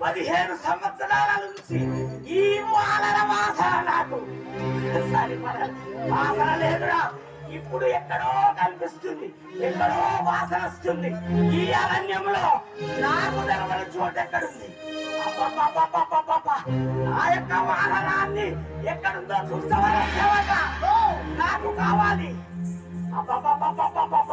పదిహేను సంవత్సరాల నుంచి ఈ మాలల వాసన నాకు. సరిపడ వాసన లేదురా. ఇప్పుడు ఎక్కడో కనిపిస్తుంది ఎక్కడో వాసన వస్తుంది. ఈ అరణ్యంలో నాకు నిలబడి చోటు ఎక్కడుంది? నా యొక్క వాహనాన్ని ఎక్కడుందో చూస్తావా? నాకు కావాలి. అబ్బబ్బబ్బబ్బబ్బబ్బ.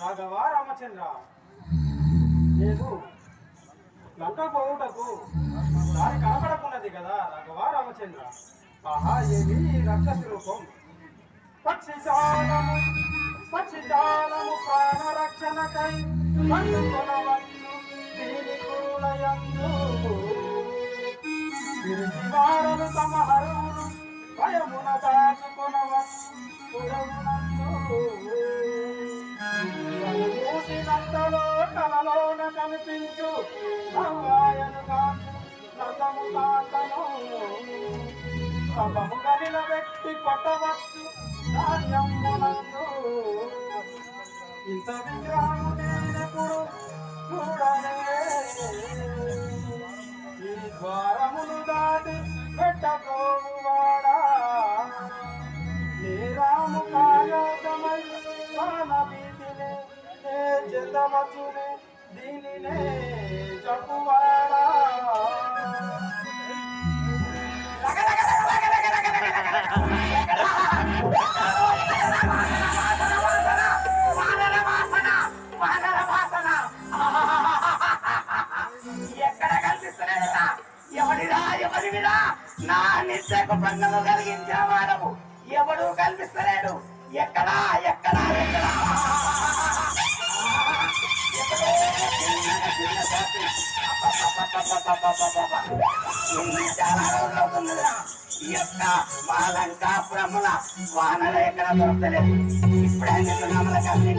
రాఘవ రామచంద్ర. నేను లంక పోవుటకు దారి కనపడకున్నది కదా రాఘవ రామచంద్ర. ఆహా ఏమి ఈ స్వరూపం పక్షిజాలము పక్షిజాలము ప్రాణ రక్షణకై కనుగొనవచ్చు దీని కూలయందు వారలు తమ హరువులు భయమున దాచుకొనవచ్చు కలలోన కనిపించు నవ్వాయను కాదు నతము తాతను సభముగా నిలబెట్టి కొట్టవచ్చు. ధాన్యమునందు ఇంత విగ్రహము నేనెప్పుడు చూడలే ఈ ద్వారమును దాటి పెట్టకోవాడా నీరాము కాయోగమై ప్రాణ వీధినే జతవచునే దీనినే జపువాడా వారి మీద నా నిశ్చకు భంగము కలిగించేవాడము ఎవడు కల్పిస్తలేడు. ఎక్కడా ఎక్కడా ఎక్కడా. చాలా వానలు ఎక్కడ దొరకలేదు. ఇప్పుడే నిన్న నమ్మల కలిగి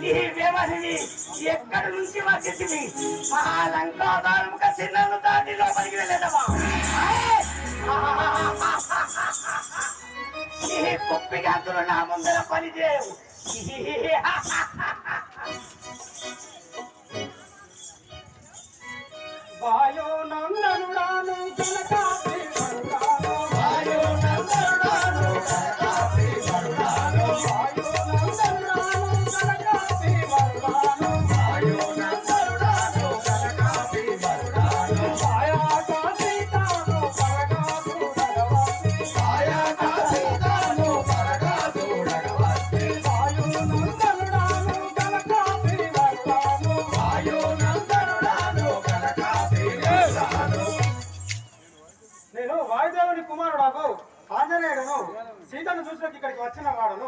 నీవెవరివి ఎక్కడి నుంచి వచ్చింది మహాలంకాదారముక చిన్నలు దాటి లోపలికి వెళ్ళదమా నీ కుప్పి గంతులు నా ముందర పనిచేయవు వాయో వచ్చిన వాడును